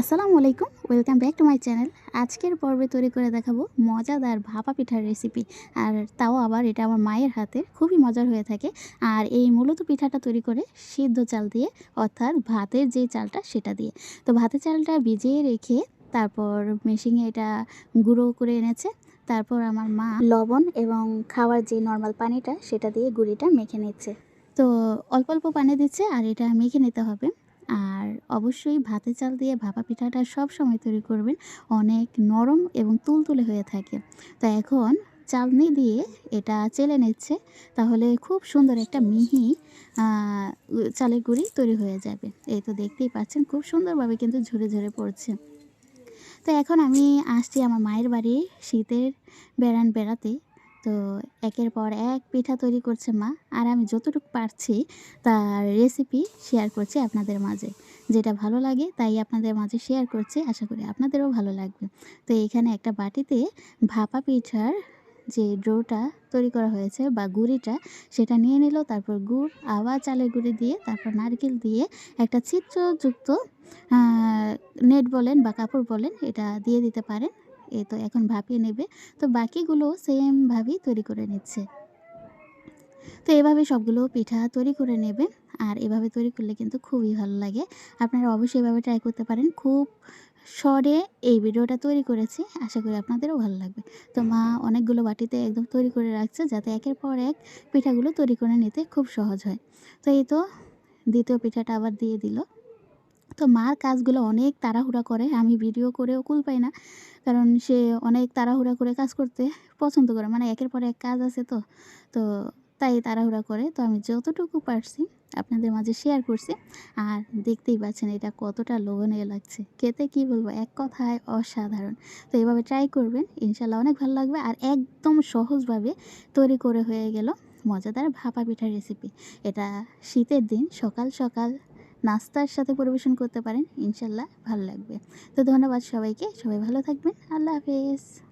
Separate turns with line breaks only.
আসসালামু আলাইকুম, welcome back to my channel. আজকের পর্বে তৈরি করে দেখাবো মজাদার ভাপা পিঠার রেসিপি। আর তাও আবার এটা আমার মায়ের হাতে খুবই মজার হয়ে থাকে। আর এই মূলত পিঠাটা তৈরি করে সিদ্ধ চাল দিয়ে, অর্থাৎ ভাতের যে চালটা সেটা দিয়ে। তো ভাতের চালটা ভিজিয়ে রেখে তারপর মেশিনে এটা গুঁড়ো করে এনেছে। তারপর আমার মা লবণ এবং খাওয়ার যে নর্মাল পানিটা, সেটা দিয়ে গুঁড়িটা মেখে নিচ্ছে। তো অল্প অল্প পানি দিচ্ছে আর এটা মেখে নিতে হবে। আর অবশ্যই ভাতে চাল দিয়ে ভাপা পিঠাটা সব সময় তৈরি করবেন। অনেক নরম এবং তুলতুলে হয়ে থাকে। তো এখন চালনি দিয়ে এটা চেলে নিচ্ছে, তাহলে খুব সুন্দর একটা মিহি চালের গুঁড়ি তৈরি হয়ে যাবে। এই তো দেখতেই পাচ্ছেন খুব সুন্দরভাবে কিন্তু ঝরে ঝরে পড়ছে। তো এখন আমি আসছি আমার মায়ের বাড়ি শীতের বেড়ান বেড়াতে। তো একের পর এক পিঠা তৈরি করছে মা। আর আমি যতটুকু পারছি তার রেসিপি শেয়ার করছি আপনাদের মাঝে। যেটা ভালো লাগে তাই আপনাদের মাঝে শেয়ার করছি, আশা করি আপনাদেরও ভালো লাগবে। তো এখানে একটা বাটিতে ভাপা পিঠার যে ডোটা তৈরি করা হয়েছে বা গুঁড়িটা, সেটা নিয়ে নিল, তারপর গুড় আবার চালের গুঁড়ি দিয়ে, তারপর নারকেল দিয়ে একটা চিত্রযুক্ত নেট বলেন বা কাপড় বলেন, এটা দিয়ে দিতে পারেন। এই তো এখন ভাপিয়ে নেবে। তো বাকিগুলো সেমভাবেই তৈরি করে নিচ্ছে। তো এভাবে সবগুলো পিঠা তৈরি করে নেবে। আর এভাবে তৈরি করলে কিন্তু খুবই ভালো লাগে। আপনারা অবশ্যই এভাবে ট্রাই করতে পারেন। খুব শর্টে এই ভিডিওটা তৈরি করেছি। আশা করি আপনাদেরও ভালো লাগবে। তো মা অনেকগুলো বাটিতে একদম তৈরি করে রাখছে যাতে একের পর এক পিঠাগুলো তৈরি করে নিতে খুব সহজ হয়। তো এই তো দ্বিতীয় পিঠাটা আবার দিয়ে দিল। তো মার কাজগুলো অনেক তাড়াহুড়া করে, আমি ভিডিও করেও কুল পাই না। কারণ সে অনেক তাড়াহুড়া করে কাজ করতে পছন্দ করে মানে একের পর এক কাজ আছে তো তো তাই তাড়াহুড়া করে। তো আমি যতটুকু পারছি আপনাদের মাঝে শেয়ার করছি, আর দেখতেই পাচ্ছেন এটা কতটা লোভনীয় লাগছে। খেতে কি বলব, এক কথায় অসাধারণ। তো এইভাবে ট্রাই করবেন ইনশাল্লাহ অনেক ভালো লাগবে, আর একদম সহজভাবে তৈরি করে হয়ে গেল মজাদার ভাপা পিঠার রেসিপি এটা শীতের দিন, সকাল সকাল নাস্তার সাথে পরিবেশন করতে পারেন, ইনশাল্লাহ ভালো লাগবে। তো ধন্যবাদ সবাইকে, সবাই ভালো থাকবেন, আল্লাহ হাফেজ।